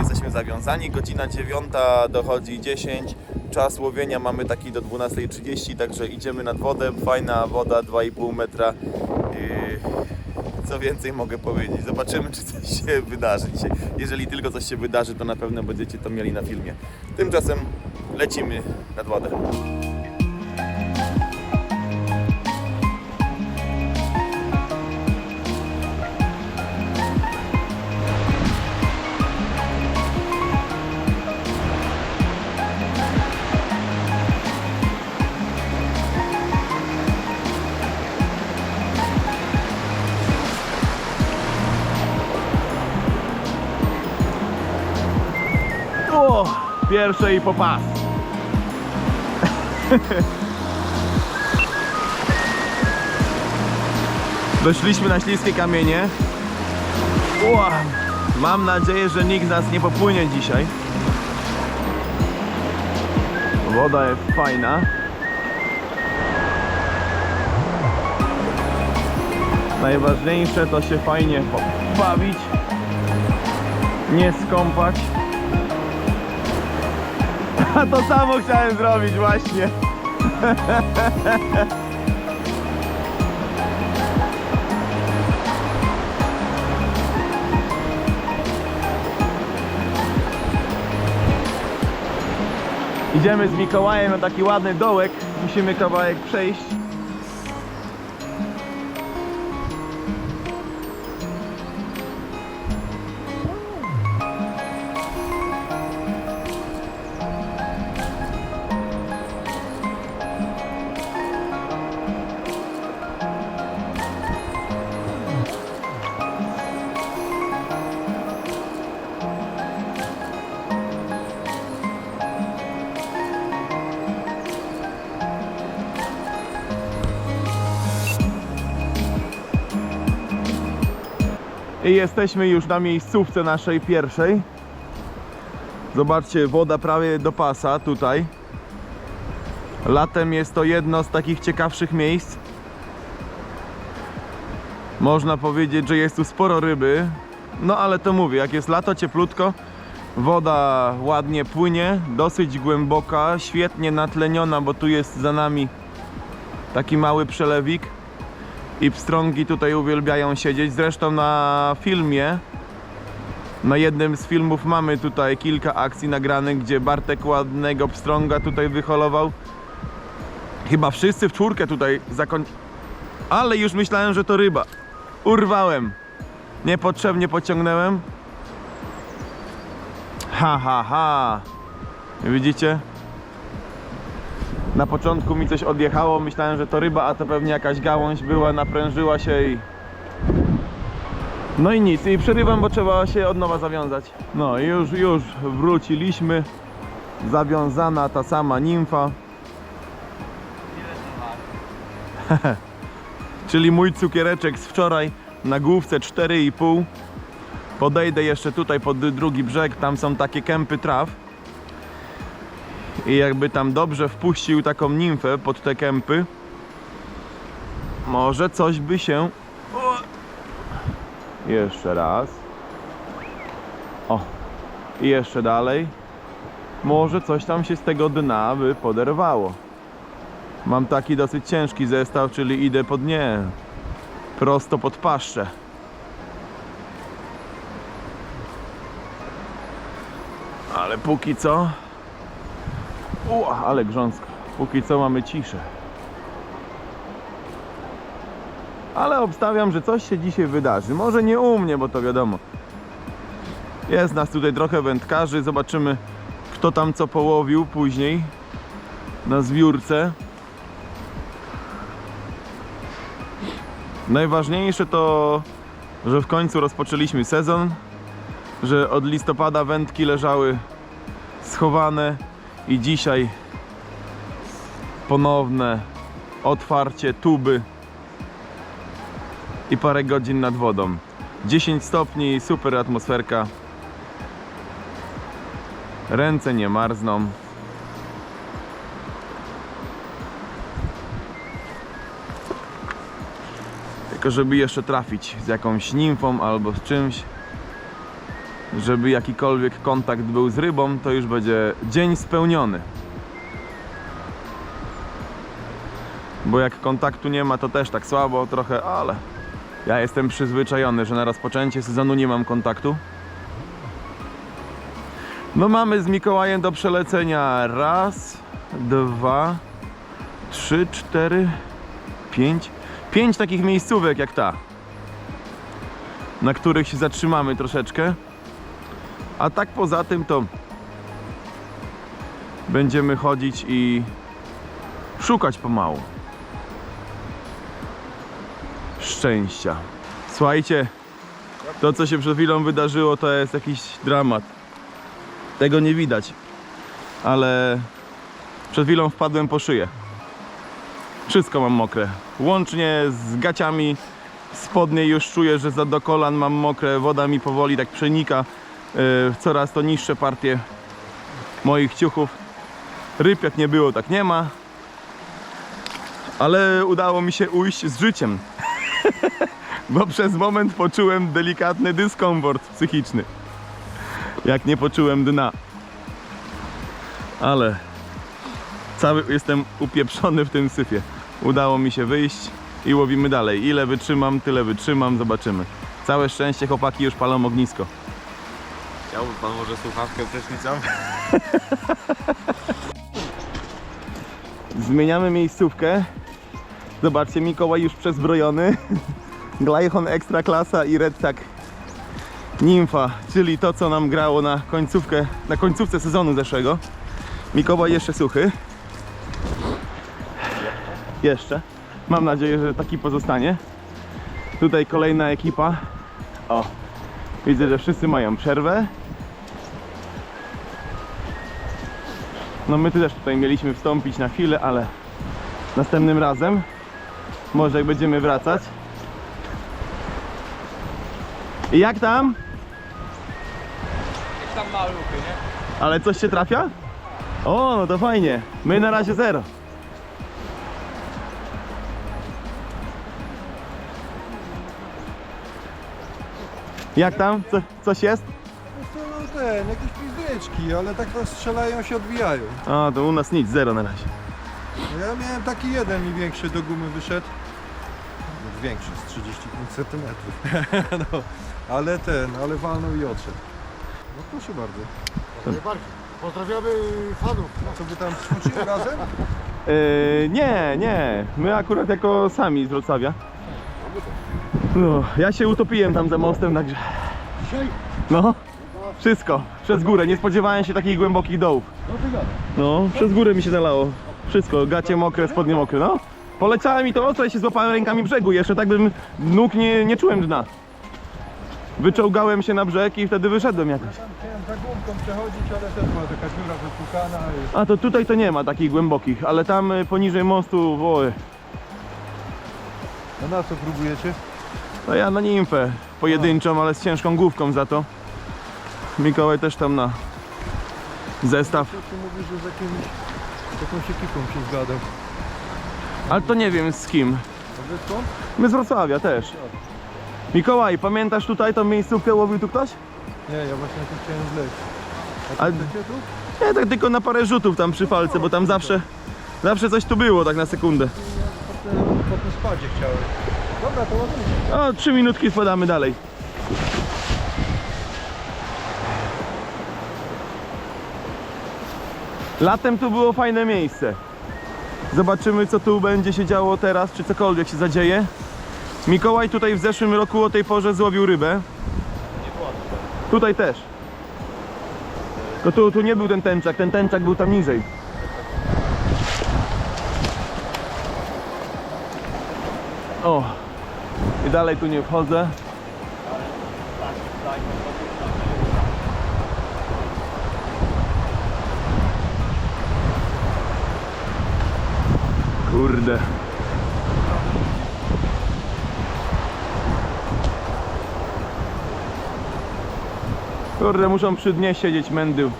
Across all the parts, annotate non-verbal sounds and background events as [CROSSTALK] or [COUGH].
Jesteśmy zawiązani. Godzina 9 dochodzi 10. Czas łowienia mamy taki do 12.30, także idziemy nad wodę. Fajna woda, 2,5 metra. E, Co więcej mogę powiedzieć? Zobaczymy, czy coś się wydarzy. Jeżeli tylko coś się wydarzy, to na pewno będziecie to mieli na filmie. Tymczasem lecimy nad wodę. Pierwsze i po pas. Doszliśmy na śliskie kamienie. Mam nadzieję, że nikt z nas nie popłynie dzisiaj. Woda jest fajna. Najważniejsze to się fajnie bawić, nie skąpać. [LAUGHS] To samo chciałem zrobić właśnie. [LAUGHS] Idziemy z Mikołajem na taki ładny dołek. Musimy kawałek przejść. I jesteśmy już na miejscówce naszej pierwszej. Zobaczcie, woda prawie do pasa tutaj. Latem jest to jedno z takich ciekawszych miejsc. Można powiedzieć, że jest tu sporo ryby. No ale to mówię, jak jest lato cieplutko, woda ładnie płynie, dosyć głęboka, świetnie natleniona, bo tu jest za nami taki mały przelewik i pstrągi tutaj uwielbiają siedzieć. Zresztą na filmie, na jednym z filmów mamy tutaj kilka akcji nagranych, gdzie Bartek ładnego pstrąga tutaj wyholował. Chyba wszyscy w czwórkę tutaj zakoń... Ale już myślałem, że to ryba. Urwałem. Niepotrzebnie pociągnąłem. Ha, ha, ha. Widzicie? Na początku mi coś odjechało, myślałem, że to ryba, a to pewnie jakaś gałąź była, naprężyła się i... No i nic, i przerywam, bo trzeba się od nowa zawiązać. No i już, już wróciliśmy. Zawiązana ta sama nimfa. [LAUGHS] Czyli mój cukiereczek z wczoraj na główce 4,5. Podejdę jeszcze tutaj pod drugi brzeg, tam są takie kępy traw i jakby tam dobrze wpuścił taką nimfę pod te kępy, może coś by się. Jeszcze raz. O, i jeszcze dalej. Może coś tam się z tego dna by poderwało. Mam taki dosyć ciężki zestaw, czyli idę pod nie. Prosto pod paszczę. Ale póki co o, ale grząsko. Póki co mamy ciszę. Ale obstawiam, że coś się dzisiaj wydarzy. Może nie u mnie, bo to wiadomo. Jest nas tutaj trochę wędkarzy. Zobaczymy, kto tam co połowił później na zwiórce. Najważniejsze to, że w końcu rozpoczęliśmy sezon, że od listopada wędki leżały schowane i dzisiaj ponowne otwarcie tuby i parę godzin nad wodą. 10 stopni, super atmosferka. Ręce nie marzną. Tylko żeby jeszcze trafić z jakąś nimfą albo z czymś. Żeby jakikolwiek kontakt był z rybą, to już będzie dzień spełniony. Bo jak kontaktu nie ma, to też tak słabo trochę, ale ja jestem przyzwyczajony, że na rozpoczęcie sezonu nie mam kontaktu. No mamy z Mikołajem do przelecenia raz, dwa, trzy, cztery, pięć. Pięć takich miejscówek jak ta, na których się zatrzymamy troszeczkę. A tak poza tym to będziemy chodzić i szukać pomału szczęścia. Słuchajcie, to co się przed chwilą wydarzyło to jest jakiś dramat. Tego nie widać, ale przed chwilą wpadłem po szyję. Wszystko mam mokre. Łącznie z gaciami, spodnie już czuję, że za do kolan mam mokre. Woda mi powoli tak przenika coraz to niższe partie moich ciuchów. Ryb jak nie było, tak nie ma. Ale udało mi się ujść z życiem. [LAUGHS] Bo przez moment poczułem delikatny dyskomfort psychiczny. Jak nie poczułem dna. Ale cały jestem upieprzony w tym syfie. Udało mi się wyjść i łowimy dalej. Ile wytrzymam, tyle wytrzymam, zobaczymy. Całe szczęście chłopaki już palą ognisko. Chciałby pan może słuchawkę prysznicową? [LAUGHS] Zmieniamy miejscówkę. Zobaczcie, Mikołaj już przezbrojony. [LAUGHS] Glychon Extra Klasa i Red Tag Nimfa, czyli to co nam grało na końcówkę, na końcówce sezonu zeszłego. Mikołaj jeszcze suchy. Jeszcze. Mam nadzieję, że taki pozostanie. Tutaj kolejna ekipa. O, widzę, że wszyscy mają przerwę. No my też tutaj mieliśmy wstąpić na chwilę, ale następnym razem może jak będziemy wracać. I jak tam? Tam maluchy, nie? Ale coś się trafia? O, no to fajnie. My na razie zero. Jak tam? Co, coś jest? Ten, jakieś pizdeczki, ale tak to strzelają się odbijają. A, to u nas nic, zero na razie. No ja miałem taki jeden i większy do gumy wyszedł. Większy, z 35 cm. [LAUGHS] no, ale ten, ale walnął i odszedł. No proszę bardzo. Najbardziej. Pozdrawiamy fanów. Co wy tam ćwiczyli razem? Yy, nie, nie. My akurat jako sami z Wrocławia. No, ja się utopiłem tam za mostem, także... Dzisiaj? No, wszystko. Przez górę. Nie spodziewałem się takich głębokich dołów. No. No, przez górę mi się nalało. Wszystko, gacie mokre, spodnie mokre, no. Poleciałem mi to ostro i się złapałem rękami brzegu. Jeszcze tak bym nóg nie, nie czułem dna. Wyczołgałem się na brzeg i wtedy wyszedłem jakoś. Tam chciałem za gumką przechodzić, ale też była taka dziura wypukana i... A to tutaj to nie ma takich głębokich, ale tam y, poniżej mostu, oj, No na co próbujecie? no ja na nimfę pojedynczą, ale z ciężką główką za to. Mikołaj też tam na zestaw. Ty mówisz, że z jakimś, jakąś ekipą się zgadał? Ale to nie wiem z kim. A wy skąd? My z Wrocławia też. Mikołaj, pamiętasz tutaj tą miejscówkę, łowił tu ktoś? Nie, ja właśnie na tym chciałem zleć. A A- ty tu? Nie, tak tylko na parę rzutów tam przy falce, bo tam zawsze, zawsze coś tu było, tak na sekundę. Po tym, po tym spadzie chciałem. Dobra, to ładnie. O, trzy minutki wpadamy dalej. Latem tu było fajne miejsce. Zobaczymy co tu będzie się działo teraz, czy cokolwiek się zadzieje. Mikołaj tutaj w zeszłym roku o tej porze złowił rybę. Tutaj też. To tu, tu nie był ten tęczak, ten tęczak był tam niżej. O, i dalej tu nie wchodzę. Kurde. Kurde, muszą przy dnie siedzieć mędy.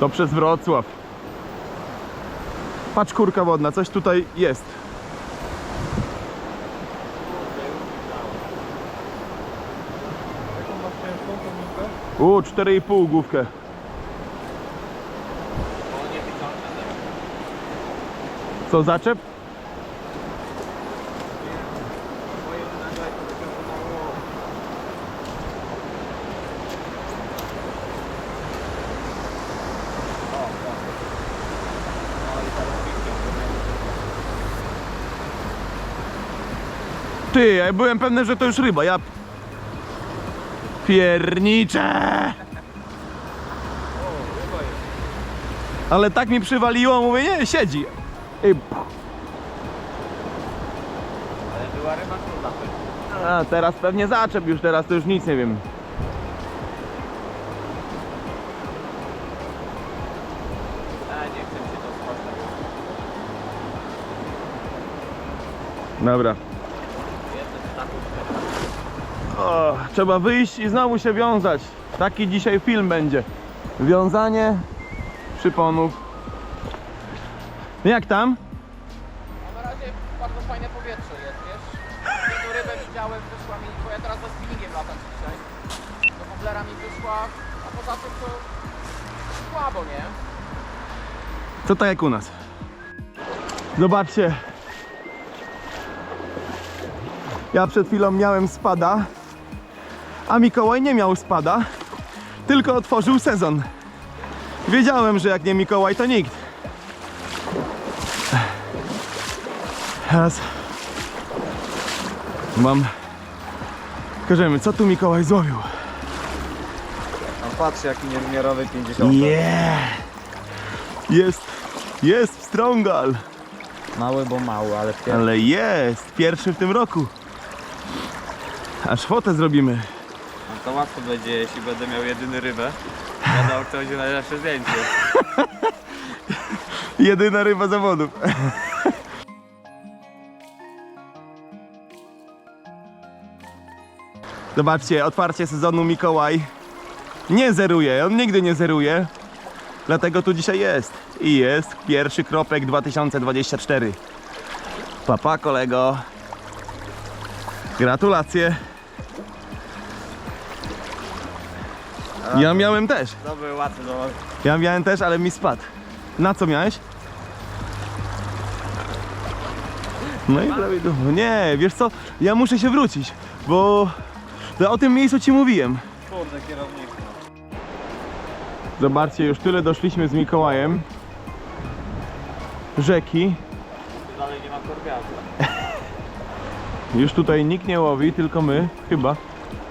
To przez Wrocław. Patrz kurka wodna, coś tutaj jest. U, 4,5 główkę. Co, zaczep? Ty, ja byłem pewny, że to już ryba, ja... Piernicze! Ale tak mi przywaliło, mówię, nie, siedzi. I... Ale była ryba. A, teraz pewnie zaczep już, teraz to już nic nie wiem. A nie chcę to. Dobra. O, trzeba wyjść i znowu się wiązać. Taki dzisiaj film będzie. Wiązanie przyponów. Jak tam? Na razie bardzo fajne powietrze jest, wiesz? Jedną rybę widziałem, wyszła mi, bo ja teraz za spinningiem latam dzisiaj. Do woblera mi wyszła, a poza tym to słabo, nie? To tak jak u nas. Zobaczcie. Ja przed chwilą miałem spada, a Mikołaj nie miał spada, tylko otworzył sezon. Wiedziałem, że jak nie Mikołaj, to nikt. Teraz mam. Pokażemy, co tu Mikołaj złowił. A patrz jaki niewymiarowy 50. Yeah! Jest, jest Strongal. Mały, bo mały, ale pierwszy. Ale jest! Pierwszy w tym roku. Aż fotę zrobimy. To łatwo będzie, jeśli będę miał jedyny rybę. Wiadomo, kto będzie najlepsze zdjęcie. [LAUGHS] Jedyna ryba zawodów. [LAUGHS] Zobaczcie, otwarcie sezonu Mikołaj nie zeruje, on nigdy nie zeruje. Dlatego tu dzisiaj jest. I jest pierwszy kropek 2024. Papa kolego. Gratulacje. Ja miałem też. To były łatwe do Ja miałem też, ale mi spadł. Na co miałeś? No i prawidłowo. Nie, wiesz co? Ja muszę się wrócić, bo to o tym miejscu ci mówiłem. Kurde, kierownik. Zobaczcie, już tyle doszliśmy z Mikołajem. Rzeki. Dalej nie ma korbiaza. [LAUGHS] Już tutaj nikt nie łowi, tylko my, chyba.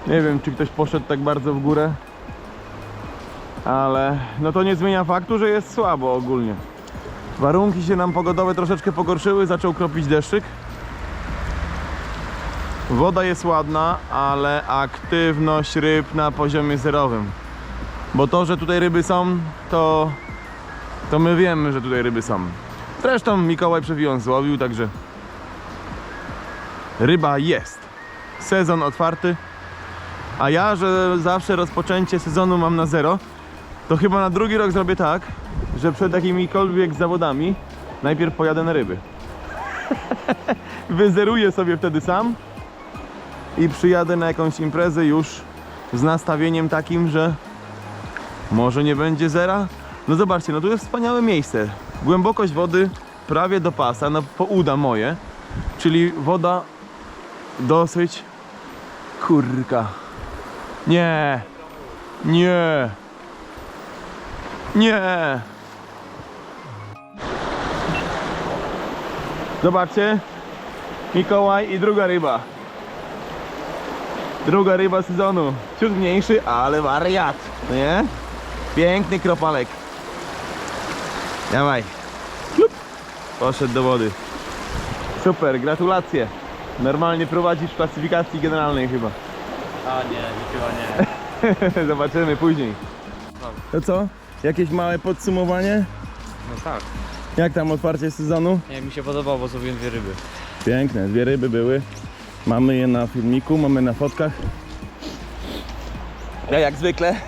Nie wiem, czy ktoś poszedł tak bardzo w górę. Ale no to nie zmienia faktu, że jest słabo ogólnie. Warunki się nam pogodowe troszeczkę pogorszyły, zaczął kropić deszczyk. Woda jest ładna, ale aktywność ryb na poziomie zerowym. Bo to, że tutaj ryby są, to, to my wiemy, że tutaj ryby są. Zresztą Mikołaj przewijał złowił, także ryba jest. Sezon otwarty. A ja, że zawsze rozpoczęcie sezonu mam na zero, to chyba na drugi rok zrobię tak, że przed jakimikolwiek zawodami najpierw pojadę na ryby. [LAUGHS] Wyzeruję sobie wtedy sam i przyjadę na jakąś imprezę już z nastawieniem takim, że może nie będzie zera. No zobaczcie, no tu jest wspaniałe miejsce. Głębokość wody prawie do pasa, no po uda moje, czyli woda dosyć kurka. Nie. Nie. Nie. Zobaczcie. Mikołaj i druga ryba. Druga ryba sezonu. Ciut mniejszy, ale wariat. No Nie? Piękny kropalek. Dawaj. Plup. Poszedł do wody. Super, gratulacje. Normalnie prowadzisz w klasyfikacji generalnej chyba. A nie, chyba nie. [LAUGHS] Zobaczymy później. To co? Jakieś małe podsumowanie? No tak. Jak tam otwarcie sezonu? Nie, mi się podobało, bo złowiłem dwie ryby. Piękne, dwie ryby były. Mamy je na filmiku, mamy na fotkach. Ja jak zwykle. [LAUGHS]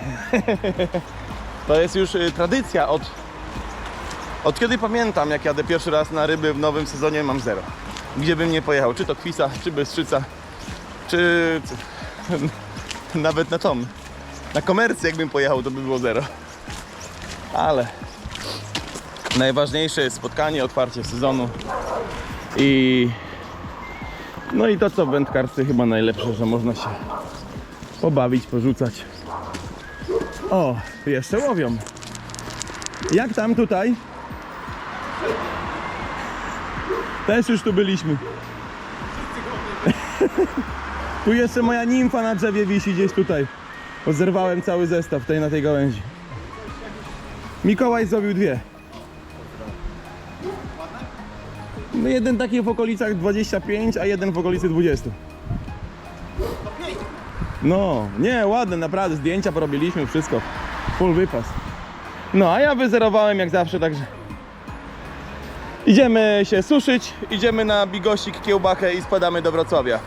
To jest już y, tradycja od, od kiedy pamiętam, jak jadę pierwszy raz na ryby w nowym sezonie mam zero. Gdzie bym nie pojechał, czy to Kwisa, czy Bystrzyca, czy [LAUGHS] nawet na tom. Na komercję jakbym pojechał, to by było zero. Ale najważniejsze jest spotkanie, otwarcie sezonu i no i to co w wędkarstwie chyba najlepsze, że można się pobawić, porzucać. O, jeszcze łowią. Jak tam tutaj? Też już tu byliśmy. [LAUGHS] tu jeszcze moja nimfa na drzewie wisi gdzieś tutaj. Bo zerwałem cały zestaw tej na tej gałęzi. Mikołaj zrobił dwie. No jeden taki w okolicach 25, a jeden w okolicy 20. No, nie, ładne, naprawdę, zdjęcia porobiliśmy, wszystko. Full wypas. No, a ja wyzerowałem jak zawsze, także... Idziemy się suszyć, idziemy na bigosik, kiełbachę i spadamy do Wrocławia.